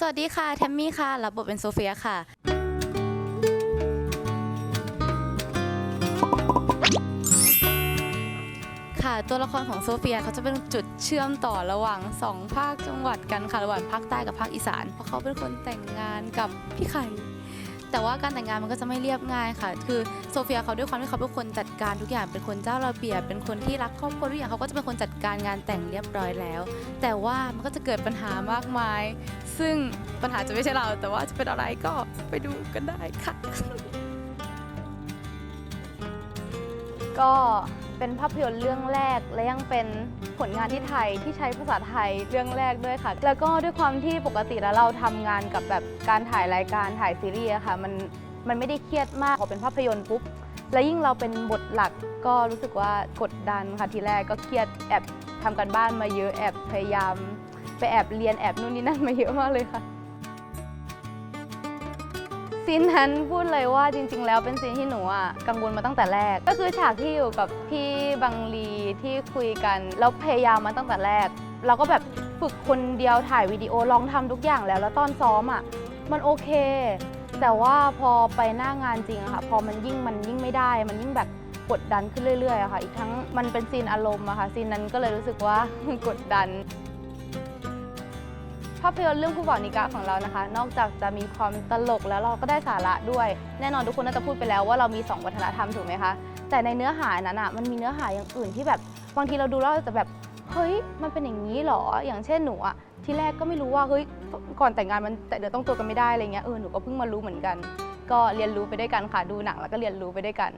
สวัสดีค่ะ แทมมี่ค่ะ รับบทเป็นโซเฟียค่ะ ค่ะ ตัวละครของโซเฟียเขาจะเป็นจุดเชื่อมต่อระหว่างสองภาคจังหวัดกันค่ะ ระหว่างภาคใต้กับภาคอีสาน เพราะเขาเป็นคนแต่งงานกับพี่ไข่ แต่ว่าการแต่งงานมันก็จะไม่เรียบง่ายค่ะ คือโซเฟียเขาด้วยความที่เขาเป็นคนจัดการทุกอย่างเป็นคนเจ้าระเบียบเป็นคนที่รักครอบครัวทุกอย่างเขาก็จะเป็นคนจัดการงานแต่งเรียบร้อยแล้ว แต่ว่ามันก็จะเกิดปัญหามากมาย ซึ่งปัญหาจะไม่ใช่เรา แต่ว่าจะเป็นอะไรก็ไปดูกันได้ค่ะ ก็ เป็นภาพยนตร์เรื่องแรก และยังเป็นผลงานที่ไทยที่ใช้ภาษาไทยเรื่องแรกด้วยค่ะ แล้วก็ด้วยความที่ปกติแล้วเราทำงานกับแบบการถ่ายรายการถ่ายซีรีส์ค่ะมันมันไม่ได้เครียดมากพอเป็นภาพยนตร์ปุ๊บแล้วยิ่งเราเป็นบทหลักก็รู้สึกว่ากดดันค่ะทีแรกก็เครียดแอบทำกันบ้านมาเยอะแอบพยายาม ไปแอบเรียนแอบนู่นนี่นั่นมาเยอะมากเลยค่ะ ซีนนั้นพูดเลยว่าจริง ๆ แล้วเป็นซีนที่หนูอะกังวลมาตั้งแต่แรก ก็คือฉากที่อยู่กับพี่บังลีที่คุยกัน แล้วพยายามมาตั้งแต่แรก เราก็แบบฝึกคนเดียวถ่ายวิดีโอลองทำทุกอย่างแล้ว แล้วตอนซ้อมอะมันโอเค แต่ว่าพอไปหน้างานจริงอะค่ะ พอมันยิ่งมันยิ่งไม่ได้ มันยิ่งแบบกดดันขึ้นเรื่อยๆอะค่ะ อีกทั้งมันเป็นซีนอารมณ์อะค่ะซีนนั้นก็เลยรู้สึกว่ากดดันาพยนตร์เรื่องผู้บ่าวนิกะของเรานะคะ นอกจากจะมีความตลกแล้วเราก็ได้สาระด้วย แน่นอนทุกคนน่าจะพูดไปแล้วว่าเรามี 2 วัฒนธรรมถูกไหมคะ แต่ในเนื้อหานั้นอะมันมีเนื้อหาอย่างอื่นที่แบบบางทีเราดูแล้วเราจะแบบเฮ้ยมันเป็นอย่างนี้เหรอ อย่างเช่นหนูอะที่แรกก็ไม่รู้ว่าเฮ้ยก่อนแต่งงานมันแต่เดี๋ยวต้องตัวกันไม่ได้อะไรเงี้ยเออหนูก็เพิ่งมารู้เหมือนกัน ก็เรียนรู้ไปด้วยกันค่ะดูหนังแล้วก็เรียนรู้ไปด้วยกัน